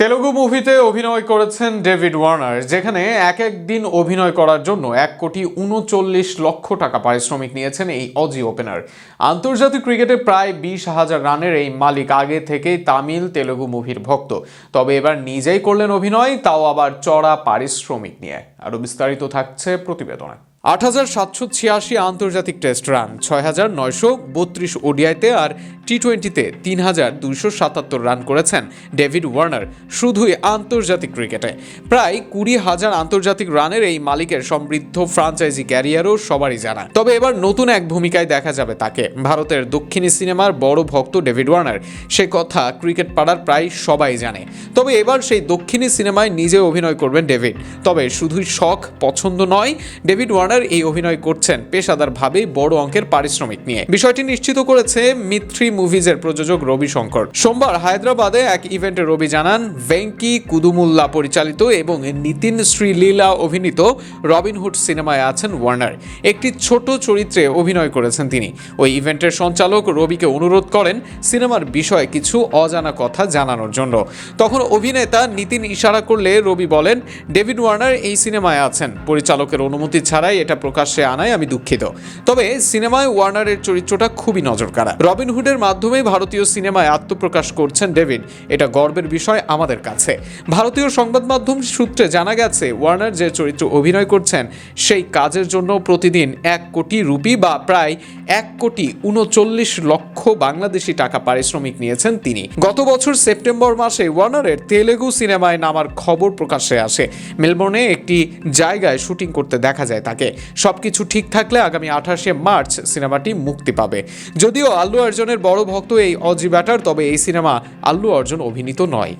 তেলুগু মুভিতে অভিনয় করেছেন ডেভিড ওয়ার্নার, যেখানে এক এক দিন অভিনয় করার জন্য এক কোটি উনচল্লিশ লক্ষ টাকা পারিশ্রমিক নিয়েছেন এই অজি ওপেনার আন্তর্জাতিক ক্রিকেটে প্রায় বিশ হাজার রানের এই মালিক আগে থেকেই তামিল তেলুগু মুভির ভক্ত। তবে এবার নিজেই করলেন অভিনয়, তাও আবার চড়া পারিশ্রমিক নিয়ে। আরও বিস্তারিত থাকছে প্রতিবেদনে। আট হাজার সাতশো ছিয়াশি আন্তর্জাতিক টেস্ট রান, ছয় হাজার নয়শো বত্রিশ ওডিআইতে আর টি টোয়েন্টিতে তিন হাজার দুইশো সাতাত্তর রান করেছেন ডেভিড ওয়ার্নার, শুধুই আন্তর্জাতিক ক্রিকেটে। প্রায় কুড়ি হাজার আন্তর্জাতিক রানের এই মালিকের সমৃদ্ধ ফ্রাঞ্চাইজি ক্যারিয়ারও সবারই জানা। তবে এবার নতুন এক ভূমিকায় দেখা যাবে তাকে। ভারতের দক্ষিণী সিনেমার বড় ভক্ত ডেভিড ওয়ার্নার, সে কথা ক্রিকেট পাড়ার প্রায় সবাই জানে। তবে এবার সেই দক্ষিণী সিনেমায় নিজে অভিনয় করবেন ডেভিড। তবে শুধুই শখ, পছন্দ নয়, ডেভিড ওয়ার্নার এই অভিনয় করছেন পেশাদারভাবেই বড় অঙ্কের পারিশ্রমিক নিয়ে। বিষয়টি নিশ্চিত করেছে মিত্রি মুভিজের প্রযোজক রবি শঙ্কর সোমবার হায়দ্রাবাদে এক ইভেন্টে রবি জানান, ভেঙ্কি কুদুমুল্লা পরিচালিত এবং নিতিন শ্রীলীলা অভিনীত রবিনহুড সিনেমায় আছেন ওয়ার্নার। একটি ছোট চরিত্রে অভিনয় করেছেন তিনি। ওই ইভেন্টের সঞ্চালক রবিকে অনুরোধ করেন সিনেমার বিষয়ে কিছু অজানা কথা জানানোর জন্য। তখন অভিনেতা নিতিন ইশারা করলে রবি বলেন, ডেভিড ওয়ার্নার এই সিনেমায় আছেন। পরিচালকের অনুমতি ছাড়াই এটা প্রকাশ্যে আনায় আমি দুঃখিত। তবে সিনেমায় ওয়ার্নারের চরিত্রটা খুবই নজরকাড়া। রবিনহুডের মাধ্যমে ভারতীয় সিনেমায় আত্মপ্রকাশ করছেন ডেভিড। এটা গর্বের বিষয় আমাদের কাছে। ভারতীয় সংবাদ মাধ্যম সূত্রে জানা গেছে, ওয়ার্নার যে চরিত্র অভিনয় করছেন, সেই কাজের জন্য প্রতিদিন এক কোটি রুপি বা প্রায় এক কোটি উনচল্লিশ লক্ষ বাংলাদেশি টাকা পারিশ্রমিক নিয়েছেন তিনি। গত বছর সেপ্টেম্বর মাসে ওয়ার্নারের তেলেগু সিনেমায় নামার খবর প্রকাশ্যে আসে। মেলবোর্নে একটি জায়গায় শুটিং করতে দেখা যায় তাকে। সবকিছু ঠিক থাকলে আগামী আঠাশে মার্চ সিনেমাটি মুক্তি পাবে। যদিও আল্লু অর্জুনের বড় ভক্ত এই অজি ব্যাটার তবে এই সিনেমা আল্লু অর্জুন অভিনীত নয়।